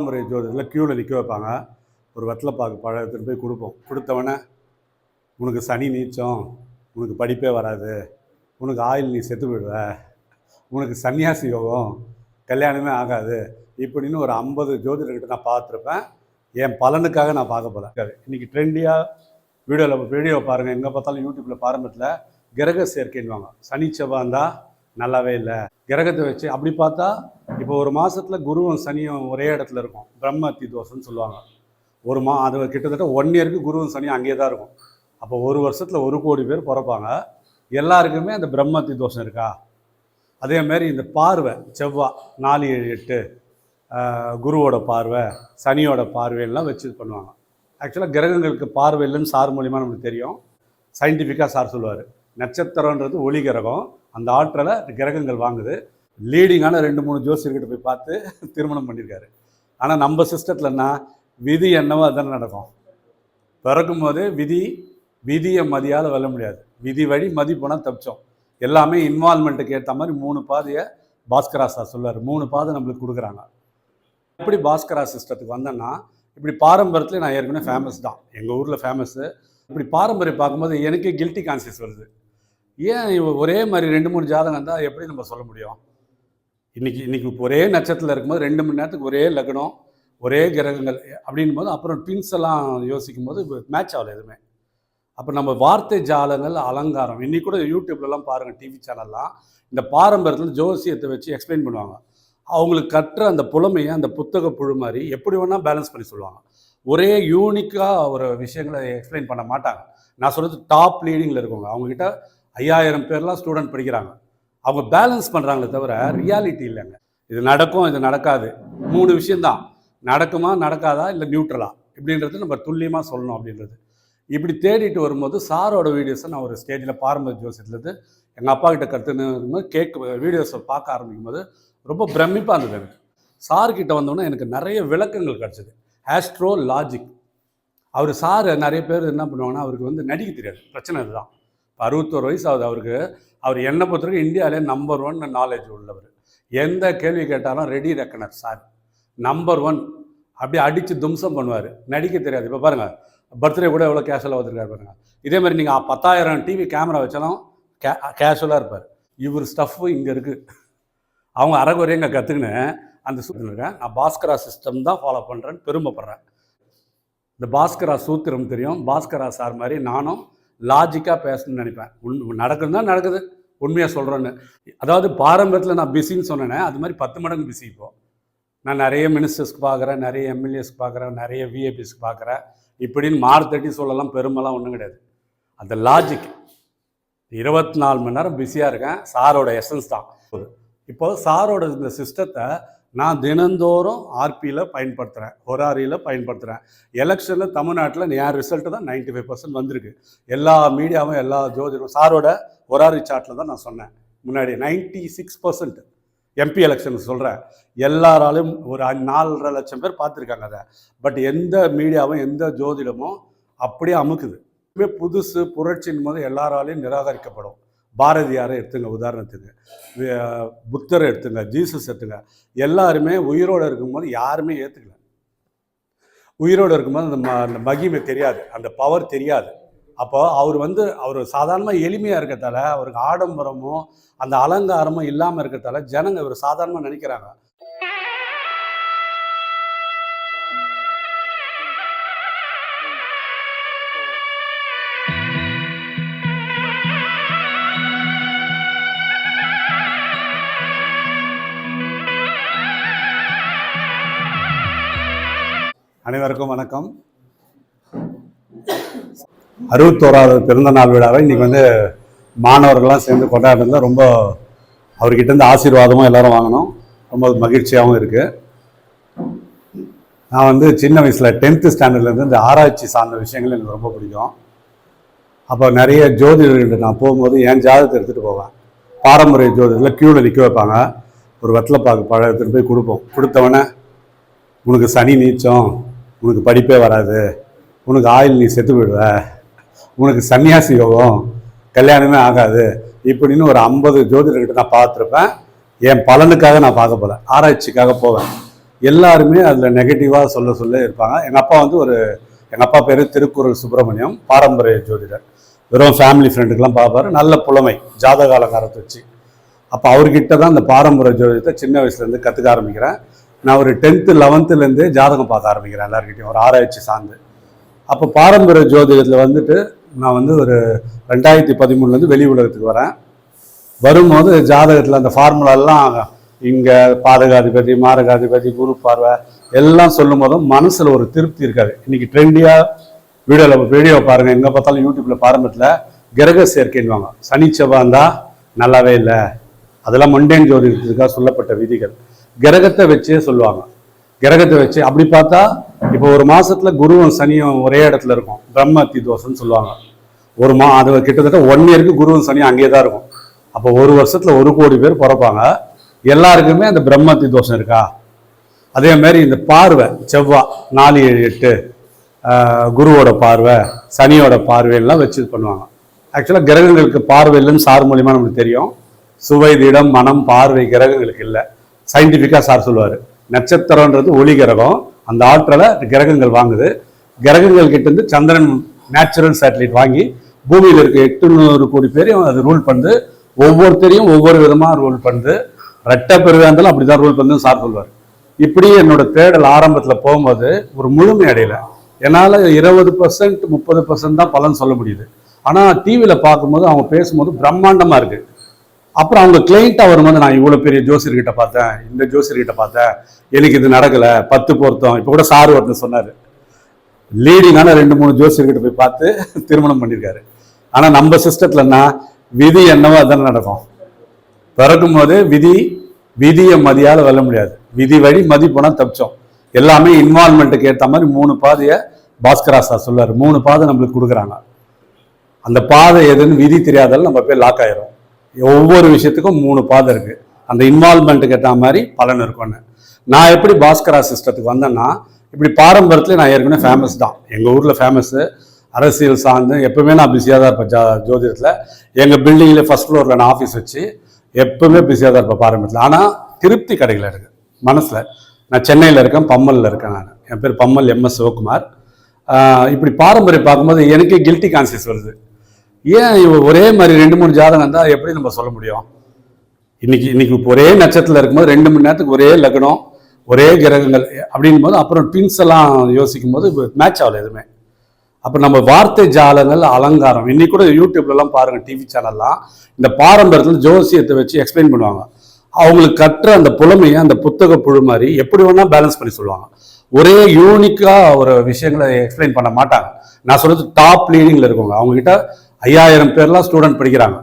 பாரம்பரிய ஜோதிடத்தில் க்யூவில் நிற்க வைப்பாங்க. ஒரு வெத்தலைப்பாக்கு பழம் எடுத்துகிட்டு போய் கொடுப்போம். கொடுத்தவொடனே உனக்கு சனி நீச்சம் உனக்கு படிப்பே வராது உனக்கு ஆயில் நீ செத்து போயிடுவ உனக்கு சன்னியாசி யோகம் கல்யாணமே ஆகாது இப்படின்னு ஒரு ஐம்பது ஜோதிடர்கிட்ட நான் பார்த்துருப்பேன். என் பலனுக்காக நான் பார்க்க போகிறேன் இன்றைக்கி ட்ரெண்டியாக வீடியோவில் வீடியோ பாருங்கள் எங்கே பார்த்தாலும் யூடியூப்பில் பாரம்பரியத்தில் கிரக சேர்க்கைன்னுவாங்க. சனி செவ்வாய் இருந்தால் நல்லாவே இல்லை. கிரகத்தை வச்சு அப்படி பார்த்தா இப்போ ஒரு மாதத்தில் குருவும் சனியும் ஒரே இடத்துல இருக்கும். பிரம்மத்தி தோஷம்னு சொல்லுவாங்க. ஒரு மா அது கிட்டத்தட்ட ஒன் இயருக்கு குருவும் சனியும் அங்கேயே தான் இருக்கும். அப்போ ஒரு வருஷத்தில் ஒரு கோடி பேர் பிறப்பாங்க. எல்லாருக்குமே அந்த பிரம்மத்தி தோஷம் இருக்கா? அதே மாதிரி இந்த பார்வை செவ்வாய் நாலு ஏழு எட்டு குருவோட பார்வை சனியோட பார்வையெல்லாம் வச்சு இது பண்ணுவாங்க. ஆக்சுவலாக கிரகங்களுக்கு பார்வை இல்லைன்னு சார் மூலிமா நமக்கு தெரியும். சயின்டிஃபிக்காக சார் சொல்லுவார். நட்சத்திரன்றது ஒளி கிரகம். அந்த ஆற்றலை கிரகங்கள் வாங்குது. லீடிங்கான ரெண்டு மூணு ஜோசியர்கிட்ட போய் பார்த்து திருமணம் பண்ணியிருக்காரு. ஆனால் நம்ம சிஸ்டத்துலன்னா விதி என்னவோ அதுதான் நடக்கும். பிறக்கும் போதே விதி விதியை மதியால் வெல்ல முடியாது. விதி வழி மதி போனால் தப்பிச்சோம். எல்லாமே இன்வால்மெண்ட்டுக்கு ஏற்ற மாதிரி மூணு பாதையை பாஸ்கரா சார் சொல்லுவார் மூணு பாதை நம்மளுக்கு கொடுக்குறாங்க. எப்படி பாஸ்கரா சிஸ்டத்துக்கு வந்தேன்னா இப்படி பாரம்பரியத்தில் நான் ஏற்கனவே ஃபேமஸ் தான். எங்கள் ஊரில் ஃபேமஸ்ஸு இப்படி பாரம்பரியம் பார்க்கும்போது எனக்கே கில்ட்டி கான்சியஸ் வருது. ஏன் ஒரே மாதிரி ரெண்டு மூணு ஜாதகம் இருந்தால் எப்படி நம்ம சொல்ல முடியும்? இன்னைக்கு இன்னைக்கு ஒரே நட்சத்திரத்தில் இருக்கும்போது ரெண்டு மணி நேரத்துக்கு ஒரே லக்னம் ஒரே கிரகங்கள் அப்படின் போது அப்புறம் ட்வின்ஸ் எல்லாம் யோசிக்கும் போது மேட்ச் ஆகலை எதுவுமே. அப்போ நம்ம வார்த்தை ஜாலங்கள் அலங்காரம் இன்னைக்கு கூட யூடியூப்லலாம் பாருங்கள் டிவி சேனல்லாம் இந்த பாரம்பரியத்தில் ஜோசியத்தை வச்சு எக்ஸ்பிளைன் பண்ணுவாங்க. அவங்களுக்கு கற்ற அந்த புலமையை அந்த புத்தக புழு மாதிரி எப்படி வேணால் பேலன்ஸ் பண்ணி சொல்லுவாங்க. ஒரே யூனிக்காக ஒரு விஷயங்களை எக்ஸ்பிளைன் பண்ண மாட்டாங்க. நான் சொல்கிறது டாப் லீடிங்கில் இருக்கவங்க. அவங்கக்கிட்ட ஐயாயிரம் பேர்லாம் ஸ்டூடெண்ட் படிக்கிறாங்க. அவங்க பேலன்ஸ் பண்ணுறாங்களே தவிர ரியாலிட்டி இல்லைங்க. இது நடக்கும் இது நடக்காது. மூணு விஷயந்தான் நடக்குமா நடக்காதா இல்லை நியூட்ரலா இப்படின்றது நம்ம துல்லியமாக சொல்லணும் அப்படின்றது. இப்படி தேடிட்டு வரும்போது சாரோட வீடியோஸை நான் ஒரு ஸ்டேஜில் பாரம்பரிய ஜோசியத்துலேருந்து எங்கள் அப்பா கிட்ட கற்றுன்னு கேட்க வீடியோஸை பார்க்க ஆரம்பிக்கும் போது ரொம்ப பிரமிப்பாக இருந்தது எனக்கு. சார்கிட்ட வந்தோன்னே எனக்கு நிறைய விளக்கங்கள் கிடச்சிது. ஆஸ்ட்ரோ லாஜிக் அவர் சார் நிறைய பேர் என்ன பண்ணுவாங்கன்னா அவருக்கு வந்து நடிக்க தெரியாது. பிரச்சனை இதுதான். அறுபத்தோரு வயசு ஆகுது அவருக்கு. அவர் என்னை பொறுத்தவரைக்கும் இந்தியாவிலே நம்பர் ஒன் நாலேஜ் உள்ளவர். எந்த கேள்வி கேட்டாலும் ready reckoner sir number one அப்படியே அடித்து தும்சம் பண்ணுவார். நடிக்க தெரியாது. இப்போ பாருங்கள் பர்த்டே கூட எவ்வளோ கேஷுவலாக வந்திருக்காரு பாருங்கள் இதே மாதிரி நீங்கள் பத்தாயிரம் டிவி கேமரா வச்சாலும் கே கேஷுவலாக இருப்பார். இவர் ஸ்டஃப்பு இங்கே இருக்குது அவங்க அறகுறையாக இங்கே கற்றுக்கினேன் அந்த சூத்திரம் நான் பாஸ்கரா சிஸ்டம் தான் ஃபாலோ பண்ணுறேன்னு பெருமைப்படுறேன். இந்த பாஸ்கரா சூத்திரம் தெரியும். பாஸ்கரா சார் மாதிரி நானும் லாஜிக்காக பேசணும்னு நினைப்பேன். உண் நடக்குது தான் நடக்குது. உண்மையாக சொல்கிறேன்னு அதாவது பாரம்பரியத்தில் நான் பிஸின்னு சொன்னேனே அது மாதிரி பத்து மடங்கு பிஸி இப்போ. நான் நிறைய மினிஸ்டர்ஸ்க்கு பார்க்குறேன் நிறைய எம்எல்ஏஸ்க்கு பார்க்குறேன் நிறைய விஏபிஸ்க்கு பார்க்குறேன். இப்படின்னு மார்த்தட்டி சொல்லலாம் பெருமைலாம் ஒன்றும் கிடையாது. அந்த லாஜிக் இருபத்தி நாலு மணி நேரம் பிஸியாக இருக்கேன். சாரோட எசன்ஸ் தான். இப்போ சாரோட இந்த சிஸ்டத்தை நான் தினந்தோறும் ஆர்பியில் பயன்படுத்துகிறேன் ஹொராரியில் பயன்படுத்துகிறேன் எலெக்ஷனில் தமிழ்நாட்டில் என் ரிசல்ட்டு தான் 95% ஃபைவ் பர்சன்ட் வந்திருக்கு. எல்லா மீடியாவும் எல்லா ஜோதிடம் சாரோட ஒராரி சார்ட்டில் தான் நான் சொன்னேன். முன்னாடி 96% சிக்ஸ் பர்சன்ட் எம்பி எலெக்ஷன் சொல்கிறேன் எல்லாராலும் ஒரு அஞ்சு- நாலரை லட்சம் பேர் பார்த்துருக்காங்க அதை. பட் எந்த மீடியாவும் எந்த ஜோதிடமும் அப்படியே அமுக்குது. புதுசு புரட்சின் போது எல்லாராலையும் நிராகரிக்கப்படும். பாரதியாரை எடுத்துங்க உதாரணத்துக்கு. புத்தரை எடுத்துங்க ஜீசஸ் எடுத்துங்க. எல்லாருமே உயிரோடு இருக்கும்போது யாருமே ஏற்றுக்கல உயிரோடு இருக்கும்போது அந்த ம அந்த மகிமை தெரியாது அந்த பவர் தெரியாது. அப்போ அவர் வந்து அவர் சாதாரணமாக எளிமையாக இருக்கிறதால அவருக்கு ஆடம்பரமும் அந்த அலங்காரமும் இல்லாமல் இருக்கிறதால ஜனங்க இவர் சாதாரணமாக நினைக்கிறாங்க. அனைவருக்கும் வணக்கம். அறுபத்தோராவது பிறந்த நாள் விழாவை இன்னைக்கு வந்து மாணவர்கள்லாம் சேர்ந்து கொண்டாடுறதுல ரொம்ப அவர்கிட்ட இருந்து ஆசீர்வாதமும் எல்லாரும் வாங்கணும். ரொம்ப மகிழ்ச்சியாகவும் இருக்குது நான் வந்து சின்ன வயசில் டென்த்து ஸ்டாண்டர்ட்லேருந்து இந்த ஆராய்ச்சி சார்ந்த விஷயங்கள் எனக்கு ரொம்ப பிடிக்கும். அப்போ நிறைய ஜோதிடர்கள்ட்ட நான் போகும்போது என் ஜாதகத்தை எடுத்துகிட்டு போவேன். பாரம்பரிய ஜோதிடத்தில் க்யூவில் நிற்க வைப்பாங்க. ஒரு வெத்தலைப்பாக்கு பழம் எடுத்துகிட்டு போய் கொடுப்போம். கொடுத்தவொடனே உனக்கு சனி நீச்சம் உனக்கு படிப்பே வராது. உனக்கு ஆயில் நீ செத்து போயிடுவ. உனக்கு சன்னியாசி யோகம் கல்யாணமே ஆகாது. இப்படின்னு ஒரு ஐம்பது ஜோதிடர்கிட்ட நான் பார்த்துருப்பேன். என் பலனுக்காக நான் பார்க்க போகிறேன் ஆராய்ச்சிக்காக போவேன். எல்லாருமே அதில் நெகட்டிவாக சொல்ல சொல்ல இருப்பாங்க. எங்கள் அப்பா வந்து ஒரு எங்கள் அப்பா பேர் திருக்குறள் சுப்பிரமணியம் பாரம்பரிய ஜோதிடர். வெறும் ஃபேமிலி ஃப்ரெண்டுக்கெல்லாம் பார்ப்பாரு. நல்ல புலமை ஜாதகால அலங்காரத்தை வச்சு. அப்போ அவர்கிட்ட தான் இந்த பாரம்பரிய ஜோதிடத்தை சின்ன வயசுலேருந்து கற்றுக்க ஆரம்பிக்கிறேன். நான் ஒரு டென்த்து லெவன்த்துலேருந்தே ஜாதகம் பார்க்க ஆரம்பிக்கிறேன் எல்லாருக்கிட்டையும் ஒரு ஆராய்ச்சி சார்ந்து. அப்போ பாரம்பரிய ஜோதிடத்தில் வந்துட்டு நான் வந்து ஒரு ரெண்டாயிரத்தி பதிமூணுலேருந்து வெளி உலகத்துக்கு வரேன். வரும்போது ஜாதகத்தில் அந்த ஃபார்முலாலாம் இங்கே பாதகாதிபதி மாரகாதிபதி குரு பார்வை எல்லாம் சொல்லும் போதும் மனசில் ஒரு திருப்தி இருக்காது. இன்னைக்கு ட்ரெண்டியாக வீடியோவில் வீடியோ பாருங்கள் எங்கே பார்த்தாலும் யூடியூப்பில் பாரம்பரியத்தில் கிரக சேர்க்கைன்னுவாங்க. சனி செவ்வாய் இருந்தால் நல்லாவே இல்லை. அதெல்லாம் மண்டேன் ஜோதிடத்துக்காக சொல்லப்பட்ட விதிகள். கிரகத்தை வச்சே சொல்லுவாங்க. கிரகத்தை வச்சு அப்படி பார்த்தா இப்போ ஒரு மாசத்துல குருவும் சனியும் ஒரே இடத்துல இருக்கும். பிரம்ம அத்தி சொல்லுவாங்க. ஒரு மா அது கிட்டத்தட்ட ஒன் இயருக்கு குருவும் சனியும் அங்கேயே தான் இருக்கும். அப்போ ஒரு வருஷத்துல ஒரு கோடி பேர் பிறப்பாங்க. எல்லாருக்குமே அந்த பிரம்மத்தி தோஷம் இருக்கா? அதே மாதிரி இந்த பார்வை செவ்வாய் நாலு ஏழு எட்டு குருவோட பார்வை சனியோட பார்வையெல்லாம் வச்சு இது பண்ணுவாங்க ஆக்சுவலாக கிரகங்களுக்கு பார்வை இல்லைன்னு சார் மூலியமாக நமக்கு தெரியும். சுவை திடம் மனம் பார்வை கிரகங்களுக்கு இல்லை. சயின்டிஃபிக்காக சார் சொல்லுவார். நட்சத்திரம்ன்றது ஒளி கிரகம். அந்த ஆற்றலை கிரகங்கள் வாங்குது. கிரகங்கள் கிட்டேருந்து சந்திரன் நேச்சுரல் சேட்டலைட் வாங்கி பூமியில் இருக்க எட்டுநூறு கோடி பேரையும் அது ரூல் பண்ணுது. ஒவ்வொருத்தரையும் ஒவ்வொரு விதமாக ரூல் பண்ணுது. ரெட்டை பெருவாக இருந்தாலும் அப்படிதான் ரூல் பண்ணுன்னு சார் சொல்வார் இப்படி என்னோட தேடல் ஆரம்பத்தில் போகும்போது ஒரு முழுமை அடையல. என்னால் இருபது பர்சன்ட் முப்பது பர்சன்ட் தான் பலன் சொல்ல முடியுது. ஆனால் டிவியில் பார்க்கும்போது அவங்க பேசும்போது பிரம்மாண்டமாக இருக்குது அப்புறம் அவங்க கிளைண்ட்டாக வரும்போது நான் இவ்வளோ பெரிய ஜோசியர்கிட்ட பார்த்தேன். இந்த ஜோசியர்கிட்ட பார்த்தேன். எனக்கு இது நடக்கலை. பத்து பொருத்தம். இப்போ கூட சார் ஒருத்தர் சொன்னார். லீடிங்கான ரெண்டு மூணு ஜோசியர்கிட்ட போய் பார்த்து திருமணம் பண்ணியிருக்காரு ஆனால் நம்ம சிஸ்டத்துலன்னா விதி என்னவோ அதானே நடக்கும். பிறக்கும் போது விதி விதியை மதியால் வெல்ல முடியாது. விதி வழி மதி போனால் தப்பிச்சோம். எல்லாமே இன்வால்மெண்ட்டுக்கு ஏற்ற மாதிரி மூணு பாதையை பாஸ்கரா சார் சொல்லார். மூணு பாதை நம்மளுக்கு கொடுக்குறாங்க. அந்த பாதை எதுன்னு விதி தெரியாதாலும் நம்ம போய் லாக் ஆயிரும். ஒவ்வொரு விஷயத்துக்கும் மூணு பாதை இருக்கு. அந்த இன்வால்மெண்ட்டுக்கு ஏற்ற மாதிரி பலன் இருக்கும்னு நான் எப்படி பாஸ்கரா சிஸ்டத்துக்கு வந்தேன்னா இப்படி பாரம்பரியத்துல நான் ஏற்கனவே ஃபேமஸ் தான். எங்கள் ஊரில் ஃபேமஸ்ஸு அரசியல் சார்ந்து எப்பவுமே நான் பிஸியாக தான் இருப்பேன். ஜா ஜோதிடத்தில். எங்கள் பில்டிங்கில் ஃபஸ்ட் ஃப்ளோரில் நான் ஆஃபீஸ் வச்சு எப்பவுமே பிஸியாக தான் இருப்பேன் பாரம்பரியத்தில். ஆனால் திருப்தி கடையில் இருக்குது மனசில். நான் சென்னையில் இருக்கேன் பம்மலில் இருக்கேன் நான். என் பேர் பம்மல் எம்எஸ் சிவகுமார். இப்படி பாரம்பரியம் பார்க்கும்போது எனக்கே கில்ட்டி கான்சியஸ் வருது. ஏன் இவ ஒரே மாதிரி ரெண்டு மூணு ஜாதகம் இருந்தால் எப்படி நம்ம சொல்ல முடியும்? இன்னைக்கு இன்னைக்கு இப்போ ஒரே நட்சத்திரத்தில் இருக்கும்போது ரெண்டு மணி நேரத்துக்கு ஒரே லக்னம் ஒரே கிரகங்கள் அப்படின் போது அப்புறம் ட்வின்ஸ் எல்லாம் யோசிக்கும் போது மேட்ச் ஆகல எதுவுமே. அப்போ நம்ம வார்த்தை ஜாலங்கள் அலங்காரம் இன்னைக்கு கூட யூடியூப்லலாம் பாருங்கள் டிவி சேனல்லாம் இந்த பாரம்பரியத்தில் ஜோசியத்தை வச்சு எக்ஸ்பிளைன் பண்ணுவாங்க. அவங்களுக்கு கற்ற அந்த புலமையை அந்த புத்தக புழு மாதிரி எப்படி வேணால் பேலன்ஸ் பண்ணி சொல்லுவாங்க. ஒரே யூனிக்காக ஒரு விஷயங்களை எக்ஸ்பிளைன் பண்ண மாட்டாங்க. நான் சொல்கிறது டாப் லீடிங்கில் இருக்கவங்க. அவங்கக்கிட்ட ஐயாயிரம் பேர்லாம் ஸ்டூடெண்ட் படிக்கிறாங்க.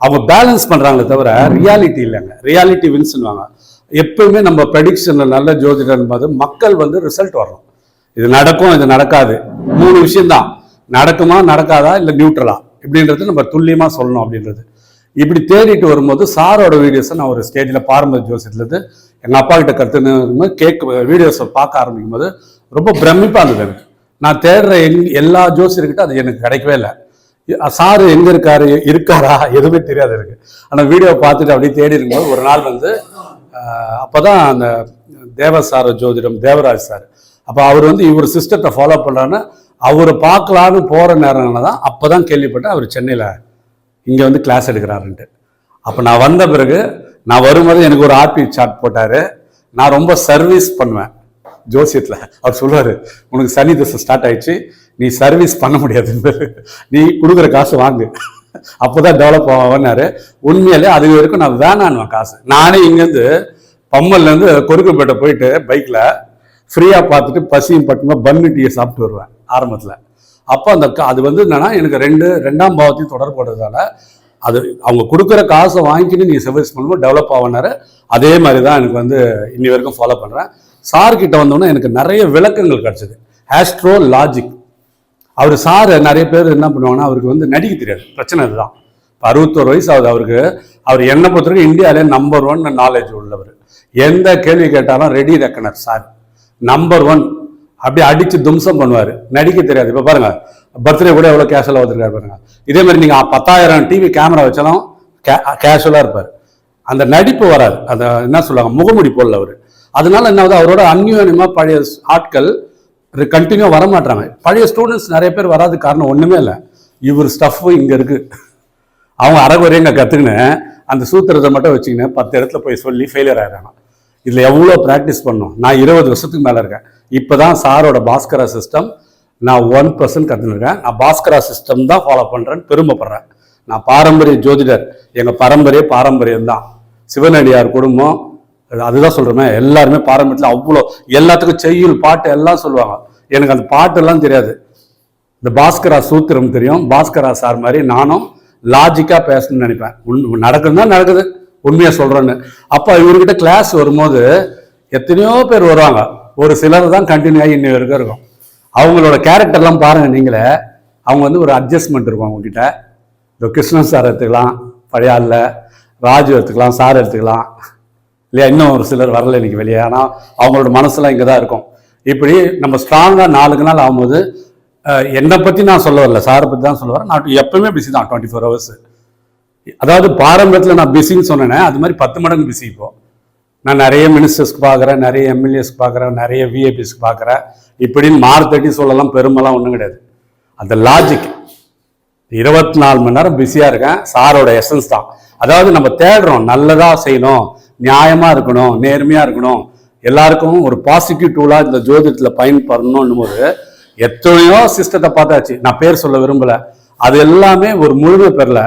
அவங்க பேலன்ஸ் பண்ணுறாங்களே தவிர ரியாலிட்டி இல்லைங்க. ரியாலிட்டி வின்ஸ்னுவாங்க எப்பயுமே நம்ம ப்ரெடிக்ஷனில் நல்ல ஜோதிடன் போது மக்கள் வந்து ரிசல்ட் வரணும். இது நடக்கும் இது நடக்காது. மூணு விஷயம்தான். நடக்குமா நடக்காதா இல்லை நியூட்ரலா இப்படின்றது நம்ம துல்லியமாக சொல்லணும் அப்படின்றது. இப்படி தேடிட்டு வரும்போது சாரோட வீடியோஸை நான் ஒரு ஸ்டேஜில் பாரம்பரிய ஜோசியத்துலேருந்து எங்கள் அப்பா கிட்ட கற்றுன்னு கேக் வீடியோஸை பார்க்க ஆரம்பிக்கும் போது ரொம்ப பிரமிப்பாக இருந்தது எனக்கு. நான் தேடுற எங் எல்லா ஜோசியர்கிட்ட அது எனக்கு கிடைக்கவே இல்லை. சாரு எங்க இருக்காரு? இருக்காரா? எதுவுமே தெரியாது எனக்கு. ஆனா வீடியோ பார்த்துட்டு அப்படியே தேடி இருக்கும்போது ஒரு நாள் வந்து அப்போதான் அந்த அந்த தேவசார ஜோதிடம் தேவராஜ் சார். அப்போ அவர் வந்து இவர் சிஸ்டத்தை ஃபாலோ பண்ணலான்னு அவரை பார்க்கலான்னு போகிற நேரம்ல தான் அப்பதான் கேள்விப்பட்டேன் அவர் சென்னையில் இங்கே வந்து கிளாஸ் எடுக்கிறாருன்ட்டு. அப்போ நான் வந்த பிறகு நான் வரும்போது எனக்கு ஒரு ஆர்பி சார்ட் போட்டார். நான் ரொம்ப சர்வீஸ் பண்ணுவேன் ஜோசியத்தில். அவர் சொல்லுவார் உனக்கு சனி திசை ஸ்டார்ட் ஆயிடுச்சு. நீ சர்வீஸ் பண்ண முடியாது. நீ கொடுக்குற காசு வாங்கு. அப்போதான் டெவலப் ஆவான்னாரு. உண்மையிலே அது வரைக்கும் நான் வேணான்னுவேன் காசு. நானே இங்கேருந்து பம்மல்லேருந்து கொருக்குப்பேட்டை போயிட்டு பைக்கில் ஃப்ரீயாக பார்த்துட்டு பசியும் பட்டுமா பன்னு டீயை சாப்பிட்டு வருவேன் ஆரம்பத்தில். அப்போ அந்த கா- அது வந்து என்னன்னா எனக்கு ரெண்டு ரெண்டாம் பாவத்தையும் தொடர்புறதால அது அவங்க கொடுக்குற காசை வாங்கிட்டு நீங்கள் சர்வீஸ் பண்ணும்போது டெவலப் ஆகினாரு அதே மாதிரி தான் எனக்கு வந்து இன்னி வரைக்கும் ஃபாலோ பண்ணுறேன் சார்கிட்ட வந்தோன்னே எனக்கு நிறைய விளக்கங்கள் கிடச்சிது. ஆஸ்ட்ரோ லாஜிக் அவர் சார் நிறைய பேர் என்ன பண்ணுவாங்கன்னா அவருக்கு வந்து நடிக்க தெரியாது. பிரச்சனை இதுதான். இப்போ அறுபத்தோரு வயசு ஆகுது அவருக்கு. அவர் என்ன பொறுத்தவரைக்கும் இந்தியாவிலே நம்பர் ஒன் நாலேஜ் உள்ளவர். எந்த கேள்வி கேட்டாலும் ready reckoner sir. Number one அப்படியே அடித்து தும்சம் பண்ணுவார். நடிக்க தெரியாது. இப்போ பாருங்கள் பர்த்டே கூட எவ்வளோ கேஷுவலாக வந்துருக்காரு பாருங்க. இதே மாதிரி நீங்கள் பத்தாயிரம் டிவி கேமரா வச்சாலும் கே கேஷுவலாக இருப்பார். அந்த நடிப்பு வராது. அந்த என்ன சொல்லுவாங்க முகமுடி போடல அவர். அதனால என்ன ஆகுது? அவரோட அந்யோன்யமாக பழைய ஆட்கள் கண்டினியூ வர மாட்டாங்க பழைய ஸ்டூடெண்ட்ஸ் நிறைய பேர் வராது காரணம் ஒன்றுமே இல்லை. இவர் ஸ்டஃப் இங்கே இருக்குது அவங்க அறகுறையங்க கற்றுக்கின்னு அந்த சூத்திரத்தை மட்டும் வச்சுக்கின்னு பத்து இடத்துல போய் சொல்லி ஃபெயிலியர் ஆகிறாங்க இதில் எவ்வளோ ப்ராக்டிஸ் பண்ணணும்? நான் இருபது வருஷத்துக்கு மேலே இருக்கேன். இப்போ தான் சாரோட பாஸ்கரா சிஸ்டம் நான் ஒன் பர்சன்ட் கற்றுனுருக்கேன் நான் பாஸ்கரா சிஸ்டம் தான் ஃபாலோ பண்ணுறேன்னு பெருமைப்படுறேன். நான் பாரம்பரிய ஜோதிடர். எங்கள் பரம்பரிய பாரம்பரியம் தான். சிவனடியார் குடும்பம் அதுதான் சொல்கிறேன் எல்லாருமே பாரம்பரியத்தில் அவ்வளோ எல்லாத்துக்கும் செய்யுள் பாட்டு எல்லாம் சொல்லுவாங்க. எனக்கு அந்த பாட்டெல்லாம் தெரியாது. இந்த பாஸ்கரா சூத்திரம் தெரியும். பாஸ்கரா சார் மாதிரி நானும் லாஜிக்காக பேசணும்னு நினைப்பேன். உண் நடக்குதுன்னா நடக்குது. உண்மையாக சொல்கிறேன்னு அப்போ இவர்கிட்ட கிளாஸ் வரும்போது எத்தனையோ பேர் வருவாங்க. ஒரு சிலர் தான் கண்டினியூ ஆகி இன்னும் வரைக்கும் இருக்கும். அவங்களோட கேரக்டர்லாம் பாருங்கள் நீங்களே. அவங்க வந்து ஒரு அட்ஜஸ்ட்மெண்ட் இருக்கும் அவங்ககிட்ட. இந்த கிருஷ்ணன் சார் எடுத்துக்கலாம் பழைய ராஜு எடுத்துக்கலாம் சார் எடுத்துக்கலாம். இல்லையா இன்னும் ஒரு சிலர் வரல இன்னைக்கு வெளியே. ஆனால் அவங்களோட மனசுலாம் இங்கே தான் இருக்கும். இப்படி நம்ம ஸ்ட்ராங்காக நாளுக்கு நாள் ஆகும்போது என்னை பற்றி நான் சொல்ல வரல. சாரை பற்றி தான் சொல்ல வரேன். நான் எப்பவுமே பிஸி தான் டுவெண்ட்டி ஃபோர் ஹவர்ஸ் அதாவது பாரம்பரியத்தில் நான் பிஸின்னு சொன்னேனே அது மாதிரி பத்து மடங்கு பிஸி இப்போ. நான் நிறைய மினிஸ்டர்ஸ்க்கு பார்க்குறேன் நிறைய எம்எல்ஏஸ்க்கு பார்க்குறேன் நிறைய விஏபிஸ்க்கு பார்க்குறேன். இப்படின்னு மாறு தட்டி சொல்லலாம் பெருமைலாம் ஒன்றும் கிடையாது. அந்த லாஜிக் இருபத்தி நாலு மணி நேரம் பிஸியாக இருக்கேன். சாரோட எசன்ஸ் தான். அதாவது நம்ம தேடுறோம் நல்லதாக செய்யணும். நியாயமாக இருக்கணும் நேர்மையாக இருக்கணும். எல்லாருக்கும் ஒரு பாசிட்டிவ் டூலாக இந்த ஜோதிடத்தில் பயன்படணும் போது எத்தனையோ சிஸ்டத்தை பார்த்தாச்சு. நான் பேர் சொல்ல விரும்பல. அது எல்லாமே ஒரு முழுமை பெறல.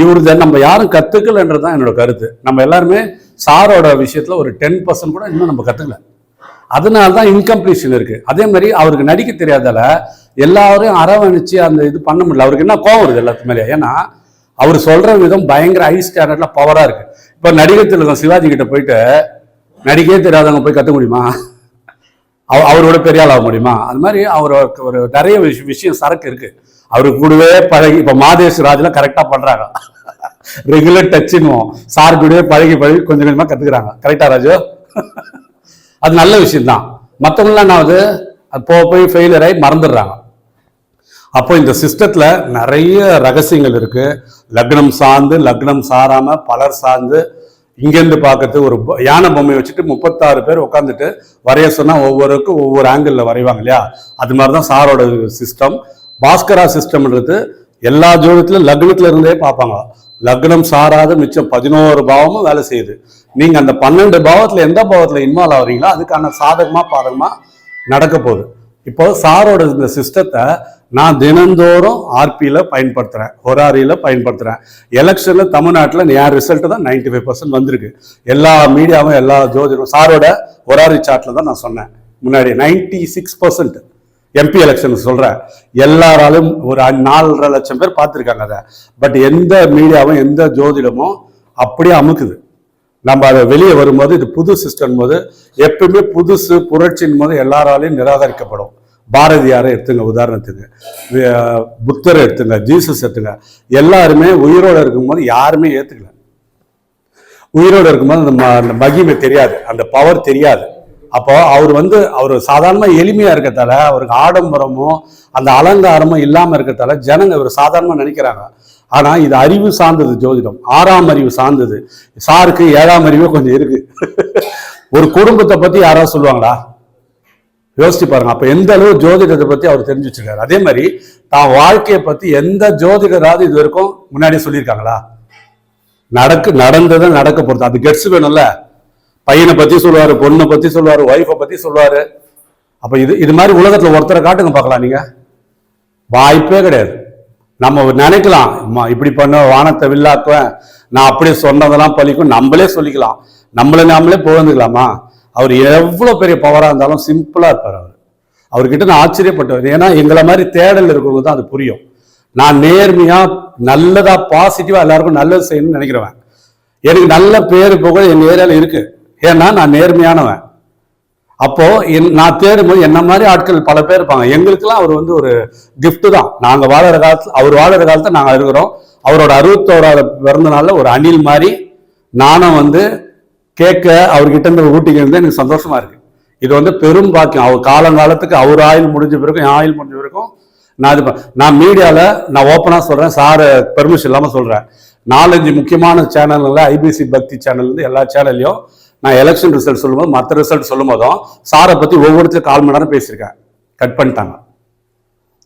இவருத நம்ம யாரும் கற்றுக்கலன்றது தான் என்னோட கருத்து. நம்ம எல்லாருமே சாரோட விஷயத்தில் ஒரு டென் பர்சன்ட் கூட இன்னும் நம்ம கற்றுக்கல அதனால தான் இன்கம்ப்ளீஷன் இருக்குது அதே மாதிரி அவருக்கு நடிக்க தெரியாதால எல்லாரும் அரவணைச்சு அந்த இது பண்ண முடியல. அவருக்கு என்ன கோவம் வருது எல்லாத்து மேலே ஏன்னா அவர் சொல்கிற விதம் பயங்கர ஹை ஸ்டாண்டர்டில் பவராக இருக்குது இப்ப நடிகர் திலகம் சிவாஜி கிட்ட போயிட்டு நடிகே தெரியாதவங்க போய் கத்துக்க முடியுமா? அவ அவரோட பெரிய ஆக முடியுமா? அது மாதிரி அவருக்கு ஒரு நிறைய விஷயம் சரக்கு இருக்கு. அவரு கூடவே பழகி இப்ப மாதேஷ் ராஜ்லாம் கரெக்டா பண்றாங்க. ரெகுலர் டச்சுன்னுவோம் சார் கூடவே பழகி பழகி கொஞ்சம் கொஞ்சமா கத்துக்கிறாங்க. கரெக்டா ராஜு? அது நல்ல விஷயம்தான். மற்றவங்களாம் என்ன ஆகுது? போக போய் ஃபெயிலியர் ஆகி மறந்துடுறாங்க. அப்போ இந்த சிஸ்டத்தில் நிறைய ரகசியங்கள் இருக்குது லக்னம் சார்ந்து லக்னம் சாராமல் பலர் சார்ந்து இங்கேருந்து பார்க்கறது ஒரு யானை பொம்மை வச்சுட்டு முப்பத்தாறு பேர் உட்காந்துட்டு வரைய சொன்னால் ஒவ்வொருக்கும் ஒவ்வொரு ஆங்கிளில் வரைவாங்க இல்லையா? அது மாதிரி தான் சாரோட சிஸ்டம் பாஸ்கரா சிஸ்டம்ன்றது எல்லா ஜோதியத்திலும் லக்னத்தில் இருந்தே பார்ப்பாங்க. லக்னம் சாராத மிச்சம் பதினோரு பாவமும் வேலை செய்யுது. நீங்கள் அந்த பன்னெண்டு பாவத்தில் எந்த பாவத்தில் இன்வால்வ் ஆகுறீங்களோ அதுக்கான சாதகமாக பாதகமாக நடக்க போகுது. இப்போ சாரோட இந்த சிஸ்டத்தை நான் தினந்தோறும் ஆர்பியில் பயன்படுத்துகிறேன் ஹொராரியில் பயன்படுத்துகிறேன் எலெக்ஷனில் தமிழ்நாட்டில் என் ரிசல்ட் தான் 95% ஃபைவ் பர்சன்ட் வந்திருக்கு. எல்லா மீடியாவும் எல்லா ஜோதிடம் சாரோட ஒராரி சார்ட்டில் தான் நான் சொன்னேன். முன்னாடி 96% சிக்ஸ் பர்சன்ட் எம்பி எலெக்ஷன் சொல்கிறேன் எல்லாராலும் ஒரு நாலரை லட்சம் பேர் பார்த்துருக்காங்க அதை. பட் எந்த மீடியாவும் எந்த ஜோதிடமும் அப்படியே அமுக்குது. நம்ம அதை வெளியே வரும்போது இது புது சிஸ்டம் போது எப்பவுமே புதுசு புரட்சின் போது எல்லாராலையும் நிராகரிக்கப்படும். பாரதியாரை எடுத்துங்க உதாரணத்துக்கு. புத்தரை எடுத்துங்க ஜீசஸ் எடுத்துங்க. எல்லாருமே உயிரோடு இருக்கும்போது யாருமே ஏற்றுக்கல உயிரோடு இருக்கும்போது அந்த ம- அந்த மகிமை தெரியாது அந்த பவர் தெரியாது. அப்போ அவர் வந்து அவர் சாதாரணமாக எளிமையாக இருக்கத்தால அவருக்கு ஆடம்பரமும் அந்த அலங்காரமும் இல்லாமல் இருக்கத்தால ஜனங்க இவர் சாதாரணமாக நினைக்கிறாங்க. ஆனால் இது அறிவு சார்ந்தது ஜோதிடம். ஆறாம் அறிவு சார்ந்தது. சாருக்கு ஏழாம் அறிவே கொஞ்சம் இருக்கு. ஒரு குடும்பத்தை பற்றி யாராவது சொல்லுவாங்களா? யோசிச்சு பாருங்க. அப்ப எந்த அளவு ஜோதிடத்தை பத்தி அவர் தெரிஞ்சு வச்சிருக்காரு? அதே மாதிரி தான் வாழ்க்கையை பத்தி எந்த ஜோதிடராவது இது வரைக்கும் முன்னாடியே சொல்லியிருக்காங்களா? நடக்கு நடந்ததை நடக்க போறது. அது கெட்ஸ் வேணும்ல. பையனை பத்தி சொல்லுவாரு பொண்ணை பத்தி சொல்லுவாரு ஒய்ஃபை பத்தி சொல்லுவாரு. அப்ப இது இது மாதிரி உலகத்துல ஒருத்தரை காட்டுங்க பார்க்கலாம் நீங்க. வாய்ப்பே கிடையாது. நம்ம நினைக்கலாம் இப்படி பண்ண வானத்தை வில்லாக்குவேன். நான் அப்படியே சொன்னதெல்லாம் பழிக்கும். நம்மளே சொல்லிக்கலாம். நம்மளை நாமளே புகழ்ந்துக்கலாமா? அவர் எவ்வளோ பெரிய பவராக இருந்தாலும் சிம்பிளாக இருப்பார் அவர். அவர்கிட்ட நான் ஆச்சரியப்பட்டவர் ஏன்னா எங்களை மாதிரி தேடல் இருக்கிறவங்க தான் அது புரியும். நான் நேர்மையாக நல்லதாக பாசிட்டிவாக எல்லாருக்கும் நல்லது செய்யணும்னு நினைக்கிறவன். எனக்கு நல்ல பேர் புகழ் என் ஏரியாவில் இருக்கு. ஏன்னா நான் நேர்மையானவன். அப்போ என் நான் தேடும்போது என்ன மாதிரி ஆட்கள் பல பேர் இருப்பாங்க. எங்களுக்கெல்லாம் அவர் வந்து ஒரு கிஃப்ட்டு தான். நாங்கள் வாழற காலத்தில் அவர் வாழற காலத்தில் நாங்கள் இருக்கிறோம். அவரோட அறுபத்தோராவது பிறந்த நாளில் ஒரு அணில் மாதிரி நானும் வந்து கேட்க அவர்கிட்ட இருந்து ஊட்டிக்கு இருந்து எனக்கு சந்தோஷமா இருக்கு. இது வந்து பெரும் பாக்கியம். அவர் காலங்காலத்துக்கு அவர் ஆயில் முடிஞ்ச பிறகும் என் ஆயில் முடிஞ்ச பிறகும் நான் இது நான் மீடியாவில் நான் ஓப்பனாக சொல்கிறேன் சார் பெர்மிஷன் இல்லாமல் சொல்கிறேன் நாலஞ்சு முக்கியமான சேனல்ல ஐபிசி பக்தி சேனல்லேருந்து எல்லா சேனல்லையும் நான் எலெக்ஷன் ரிசல்ட் சொல்லும்போது மற்ற ரிசல்ட் சொல்லும் போதும் சாரை பற்றி ஒவ்வொருத்தரும் கால் மணி நேரம் பேசியிருக்கேன். கட் பண்ணிட்டாங்க.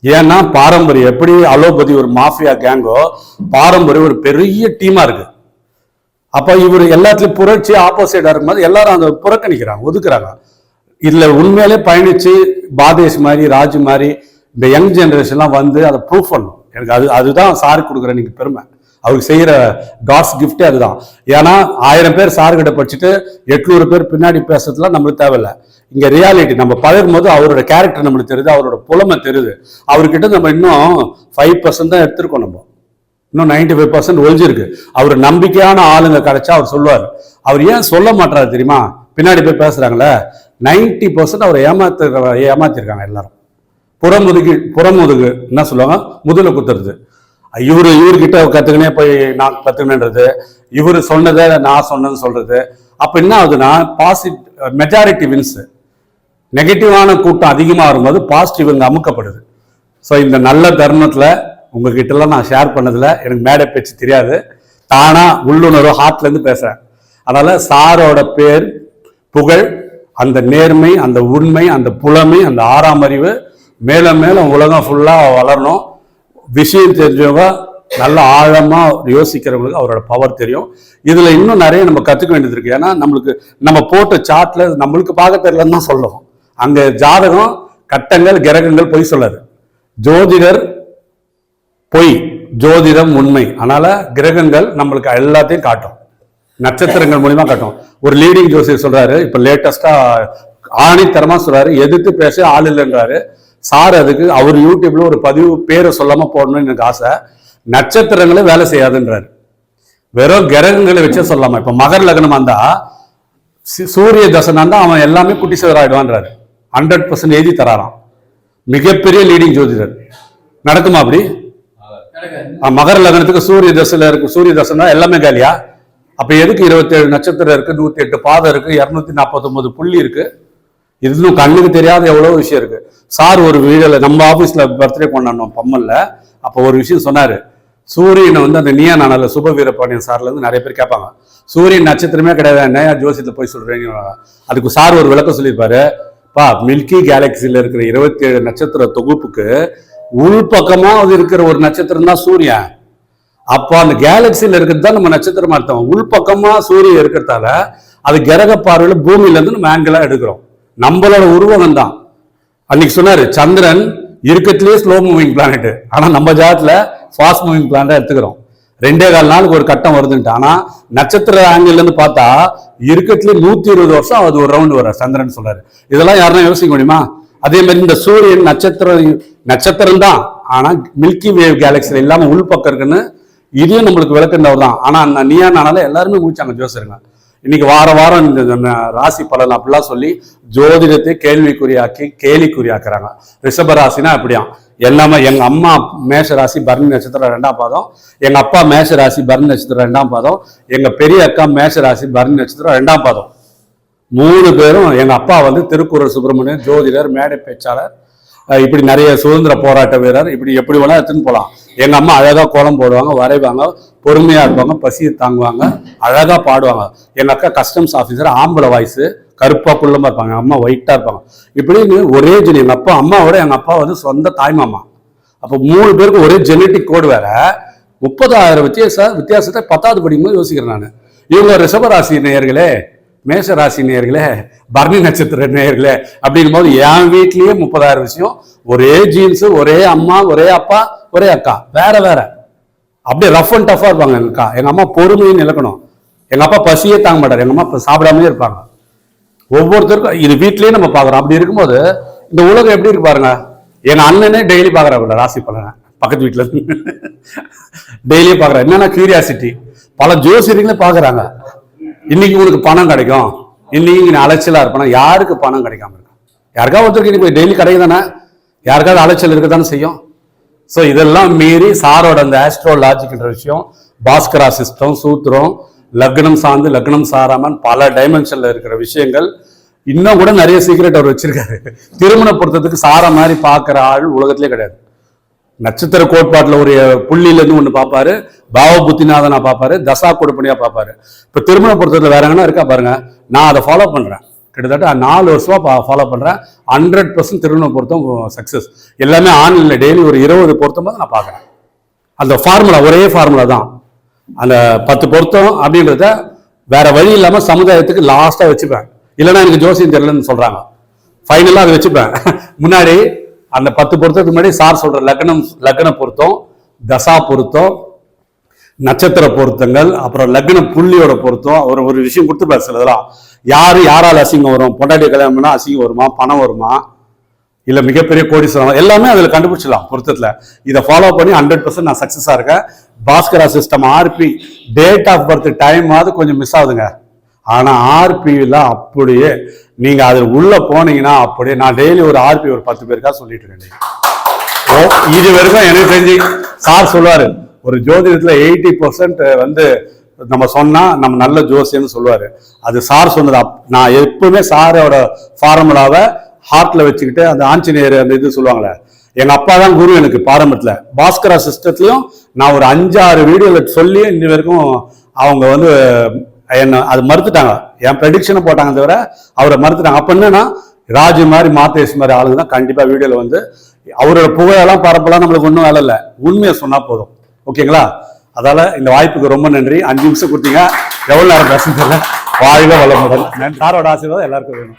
ஏன்னா பாரம்பரியம் எப்படி அலோபதி ஒரு மாஃபியா கேங்கோ பாரம்பரியம் ஒரு பெரிய டீமாக இருக்குது அப்போ இவர் எல்லாத்துலேயும் புரட்சி ஆப்போசிட்டாக இருக்கும்போது எல்லாரும் அந்த புறக்கணிக்கிறாங்க ஒதுக்குறாங்க. இதில் உண்மையிலே பயணித்து பாதேஷ் மாதிரி ராஜ் மாதிரி இந்த யங் ஜென்ரேஷன்லாம் வந்து அதை ப்ரூஃப் பண்ணும். எனக்கு அது அதுதான் சார் கொடுக்குற நீங்கள் பெருமை. அவருக்கு செய்கிற காட்ஸ் கிஃப்டே அதுதான். ஏன்னா ஆயிரம் பேர் சார்கிட்ட படிச்சுட்டு எட்நூறு பேர் பின்னாடி பேசுறதுலாம் நம்மளுக்கு தேவையில்லை. இங்கே ரியாலிட்டி நம்ம பழகும் போது அவரோட கேரக்டர் நம்மளுக்கு தெரியுது அவரோட புலமை தெரியுது. அவர்கிட்ட நம்ம இன்னும் ஃபைவ் பர்சன்ட் தான் எடுத்திருக்கோம் நம்ம. இன்னும் நைன்டி ஃபைவ் பர்சன்ட் ஒழிஞ்சிருக்கு. அவர் நம்பிக்கையான ஆளுங்க கிடைச்சா அவர் சொல்லுவார். அவர் ஏன் சொல்ல மாட்டாரு தெரியுமா? பின்னாடி போய் பேசுறாங்களே நைன்டி பர்சன்ட் அவர் ஏமாத்துற ஏமாத்திருக்காங்க எல்லாரும். புறமுதுகு புறமுதுகு என்ன சொல்லுவாங்க? முதல குத்துறது. இவர் இவர்கிட்ட கத்துக்கினே போய் நான் கத்துக்கினேன்றது. இவர் சொன்னதை நான் சொன்னேன்னு சொல்றது. அப்ப என்ன ஆகுதுன்னா பாசிட் மெஜாரிட்டி வின்ஸ் நெகட்டிவான கூட்டம் அதிகமாக வரும்போது பாசிட்டிவ் இங்கே அமுக்கப்படுது. ஸோ இந்த நல்ல தருணத்தில் உங்ககிட்டலாம் நான் ஷேர் பண்ணதில் எனக்கு மேடை பேச்சு தெரியாது. தானாக உள்ளுணர்வு ஹார்ட்லேருந்து பேசுகிறேன் அதனால் சாரோட பேர் புகழ் அந்த நேர்மை அந்த உண்மை அந்த புலமை அந்த ஆறாம் அறிவு மேலும் மேலும் உலகம் ஃபுல்லாக வளரணும். விஷயம் தெரிஞ்சவங்க நல்ல ஆழமாக யோசிக்கிறவங்களுக்கு அவரோட பவர் தெரியும். இதில் இன்னும் நிறைய நம்ம கற்றுக்க வேண்டியது இருக்குது ஏன்னா நம்மளுக்கு நம்ம போட்ட சாட்டில் நம்மளுக்கு பார்க்க தெரியலன்னு தான் சொல்லுவோம் அங்கே ஜாதகம் கட்டங்கள் கிரகங்கள் பொய் சொல்லாது. ஜோதிடர் பொய் ஜோதிடம் உண்மை. அதனால கிரகங்கள் நம்மளுக்கு எல்லாத்தையும் காட்டும். நட்சத்திரங்கள் மூலியமா காட்டும். ஒரு லீடிங் ஜோசியர் சொல்றாரு இப்ப லேட்டஸ்டா ஆணித்தரமா சொல்றாரு எதிர்த்து பேச ஆள் இல்லைன்றாரு. சார் அதுக்கு அவர் யூடியூப்ல ஒரு பதிவு பேரை சொல்லாம போடணும்னு எனக்கு ஆசை. நட்சத்திரங்களே வேலை செய்யாதுன்றாரு. வெறும் கிரகங்களை வச்சே சொல்லாம இப்ப மகர் லக்னமா இருந்தா சி- சூரிய தசனா இருந்தா அவன் எல்லாமே குட்டி ஆயிடுவான்றாரு. ஹண்ட்ரட் பர்சன்ட் எழுதி தராராம். மிகப்பெரிய லீடிங் ஜோதிடர். நடக்குமா அப்படி? மகர லக்னத்துக்கு சூரிய தசையில இருக்கு சூரிய தசைனா எல்லாமே காலியா? அப்ப எதுக்கு இருபத்தேழு நட்சத்திரம் இருக்கு நூத்தி எட்டு பாதம் இருக்கு இருநூத்தி நாற்பத்தொன்பது புள்ளி இருக்கு? இது இன்னும் கண்ணுக்கு தெரியாத எவ்வளவு விஷயம் இருக்கு. சார் ஒரு வீடியோல நம்ம ஆபீஸ்ல பர்த்டே கொண்டாடணும் பம்மல்ல. அப்போ ஒரு விஷயம் சொன்னாரு. சூரியனை வந்து அந்த நீயா நானல சுப வீரபாண்டியன் சார்ல இருந்து நிறைய பேர் கேட்பாங்க. சூரியன் நட்சத்திரமே கிடையாது என்ன ஜோசியத்தை போய் சொல்றீங்க அதுக்கு சார் ஒரு விளக்கம் சொல்லியிருப்பாரு. பா மில்கி கேலக்சில இருக்கிற இருபத்தி ஏழு நட்சத்திர தொகுப்புக்கு உள்பக்கமாக அது இருக்கிற ஒரு நட்சத்திரம் தான் சூரியன். அப்போ அந்த கேலக்சியில் இருக்கிறது தான் நம்ம நட்சத்திரமா அர்த்தம் உள்பக்கமாக சூரியன் இருக்கிறதால அது கிரக பார்வையில் பூமியிலேருந்து நம்ம ஆங்கிளாக எடுக்கிறோம். நம்மளோட உருவகம் தான். அன்னைக்கு சொன்னார் சந்திரன் இருக்கத்திலேயே ஸ்லோ மூவிங் பிளானட் ஆனால் நம்ம ஜாதத்துல ஃபாஸ்ட் மூவிங் பிளானட்டா எடுத்துக்கிறோம். ரெண்டே கால் நாளுக்கு ஒரு கட்டம் வருதுன்ட்டு. ஆனால் நட்சத்திர ஆங்கிள்லேருந்து பார்த்தா இருக்கத்திலே நூற்றி இருபது வருஷம் அது ஒரு ரவுண்டு வர சந்திரன் சொன்னார் இதெல்லாம் யாருன்னா யோசிக்க முடியுமா? அதே மாதிரி இந்த சூரியன் நட்சத்திரம் நட்சத்திரம் தான். ஆனால் மில்கி வேவ் கேலக்சியில் இல்லாமல் உள்பக்கம் இருக்குன்னு இதையும் நம்மளுக்கு விளக்குன்றவர் தான். ஆனால் அந்த நீயா நானால எல்லாருமே முடிச்சாங்க ஜோசருங்க இன்னைக்கு வார வாரம் இந்த ராசி பலன் அப்படிலாம் சொல்லி ஜோதிடத்தை கேள்விக்குறியாக்கி கேலிக்குறியாக்குறாங்க. ரிஷப ராசினா அப்படியாம் எல்லாமே எங்க அம்மா மேஷ ராசி பரணி நட்சத்திரம் ரெண்டாம் பாதம். எங்க அப்பா மேஷ ராசி பரணி நட்சத்திரம் ரெண்டாம் பாதம். எங்க பெரிய அக்கா மேஷ ராசி பரணி நட்சத்திரம் ரெண்டாம் பாதம். மூணு பேரும் எங்கள் அப்பா வந்து திருக்குறள் சுப்பிரமணியன் ஜோதிடர் மேடை பேச்சாளர் இப்படி நிறைய சுதந்திர போராட்ட வீரர் இப்படி எப்படி வேணா எடுத்துன்னு போகலாம் எங்கள் அம்மா அழகாக கோலம் போடுவாங்க வரைவாங்க பொறுமையாக இருப்பாங்க பசியை தாங்குவாங்க அழகாக பாடுவாங்க. எங்கள் அக்கா கஸ்டம்ஸ் ஆஃபீஸர் ஆம்பளை வாய்ஸு கருப்பாக குள்ளமாக இருப்பாங்க அம்மா ஒயிட்டாக இருப்பாங்க. இப்படின்னு ஒரே ஜெனி எங்கள் அப்பா அம்மாவோட எங்கள் அப்பா வந்து சொந்த தாய்மாமா அப்போ மூணு பேருக்கு ஒரே ஜெனட்டிக் கோடு வேற. முப்பதாயிரம் வித்தியாச வித்தியாசத்தை பத்தாவது படிக்கும்போது யோசிக்கிறேன் நான். இவங்க ரிஷபராசி நேயர்களே மேஷ ராசி நேர்களே பரணி நட்சத்திர நேயர்களே அப்படிங்கும் போது என் வீட்லயே முப்பதாயிரம் விஷயம். ஒரே ஜீன்ஸ் ஒரே அம்மா ஒரே அப்பா ஒரே அக்கா. வேற வேற. அப்படியே ரஃப் அண்ட் டஃபா இருப்பாங்க எங்க அக்கா. எங்க அம்மா பொறுமையும் நிலக்கணும். எங்க அப்பா பசியே தாங்க மாட்டார். எங்க அம்மா இப்ப சாப்பிடாமலே இருப்பாங்க. ஒவ்வொருத்தருக்கும் இது வீட்லயே நம்ம பாக்குறோம் அப்படி இருக்கும்போது இந்த உலகம் எப்படி இருக்கு பாருங்க. எங்க அண்ணனே டெய்லி பாக்குறாங்க ராசி பலனை. பக்கத்து வீட்டுல டெய்லியும் டெய்லியே பாக்குறாங்க என்னன்னா கியூரியாசிட்டி பல ஜோசியர்களே பாக்குறாங்க இன்னைக்கு உனக்கு பணம் கிடைக்கும். இன்னைக்கு அலைச்சலா இருப்பனா? யாருக்கு பணம் கிடைக்காம இருக்கும்? யாருக்காவது ஒருத்தருக்கு இன்னைக்கு டெய்லி கிடைக்கு தானே? யாருக்காவது அலைச்சல் இருக்க தானே செய்யும்? ஸோ இதெல்லாம் மீறி சாரோட அந்த ஆஸ்ட்ரோலாஜிக்கல் விஷயம் பாஸ்கரா சிஸ்டம் சூத்திரம் லக்னம் சார்ந்து லக்னம் சாராமன் பல டைமென்ஷன்ல இருக்கிற விஷயங்கள் இன்னும் கூட நிறைய சீக்ரெட் அவர் வச்சிருக்காரு. திருமண பொருத்தத்துக்கு சார மாதிரி பார்க்குற ஆள் உலகத்திலே கிடையாது. நட்சத்திர கோட்பாட்டுல ஒரு புள்ளியில இருந்து பார்ப்பாரு. பாவ புத்திநாதனா பார்ப்பாரு தசா கொடுப்பனியா பார்ப்பாரு இப்போ திருமண பொருத்தத்துல வேற எங்கன்னா இருக்கா பாருங்க. நான் அதை ஃபாலோ பண்ணுறேன் கிட்டத்தட்ட நாலு வருஷமா ஃபாலோ பண்ணுறேன் ஹண்ட்ரட் பர்சன்ட் திருமண பொருத்தம் சக்ஸஸ் எல்லாமே ஆன்லைனில் டெய்லி ஒரு இருபது பொருத்தம் போது நான் பார்க்குறேன். அந்த ஃபார்முலா ஒரே ஃபார்முலா தான். அந்த பத்து பொருத்தம் அப்படின்றத வேற வழி இல்லாமல் சமுதாயத்துக்கு லாஸ்ட்டாக வச்சுப்பேன். இல்லைன்னா எனக்கு ஜோசியம் தெரியலன்னு சொல்கிறாங்க ஃபைனலாக அதை வச்சுப்பேன். முன்னாடி அந்த பத்து பொருத்தத்துக்கு முன்னாடி சார் சொல்கிற லக்னம் லக்ன பொருத்தம் தசா பொருத்தம் நட்சத்திர பொருத்தங்கள் அப்புறம் லக்ன புள்ளியோட பொருத்தம் அவர் ஒரு விஷயம் கொடுத்து சில யார் யாரால் அசிங்கம் வரும்? பொண்டாட்டி கல்யாணம்னா அசிங்கம் வருமா? பணம் வருமா? இல்லை மிகப்பெரிய கோடீஸ்வரம் எல்லாமே அதில் கண்டுபிடிச்சிடலாம் பொருத்தத்தில். இதை ஃபாலோ பண்ணி ஹண்ட்ரட் பர்சன்ட் நான் சக்ஸஸாக இருக்கேன். பாஸ்கரா சிஸ்டம் ஆர்பி டேட் ஆஃப் பர்த் டைமாவது கொஞ்சம் மிஸ் ஆகுதுங்க. ஆனால் ஆர்பியில் அப்படியே நீங்கள் அதில் உள்ளே போனீங்கன்னா அப்படியே நான் டெய்லி ஒரு ஆர்பி ஒரு பத்து பேருக்காக சொல்லிட்டு இருக்கேன். ஓ இது வரைக்கும் எனக்கு தெரிஞ்சு சார் சொல்லுவாரு ஒரு ஜோதிடத்தில் எயிட்டி பர்சன்ட் வந்து நம்ம சொன்னால் நம்ம நல்ல ஜோசியம்னு சொல்லுவார். அது சார் சொன்னது அப்- நான் எப்பவுமே சாரோட ஃபார்முலாவை ஹார்ட்டில் வச்சுக்கிட்டு அந்த ஆஞ்சநேயர் அந்த இது சொல்லுவாங்களே. எங்கள் அப்பா தான் குரு எனக்கு பாரம்பரியத்தில். பாஸ்கரா சிஸ்டத்துலையும் நான் ஒரு அஞ்சாறு வீடியோவில் சொல்லி இன்னி வரைக்கும் அவங்க வந்து என்ன அது மறுத்துட்டாங்க. என் ப்ரெடிக்ஷனை போட்டாங்க தவிர அவரை மறுத்துட்டாங்க. அப்போ என்னன்னா ராஜு மாதிரி மாத்தேஷ் மாதிரி ஆளுங்க தான் கண்டிப்பாக வீடியோவில் வந்து அவரோட புகழெல்லாம் பரப்பலாம் நம்மளுக்கு ஒன்றும் வேலை இல்லை. உண்மையை சொன்னால் போதும். ஓகேங்களா? அதால இந்த வாய்ப்புக்கு ரொம்ப நன்றி. அஞ்சு நிமிஷம் கொடுத்தீங்க. எவ்வளவு நேரம் பேசுறது வாழ்க வளமுடன். சாரோட ஆசீர்வாதம் எல்லாருக்கும் வேணும்.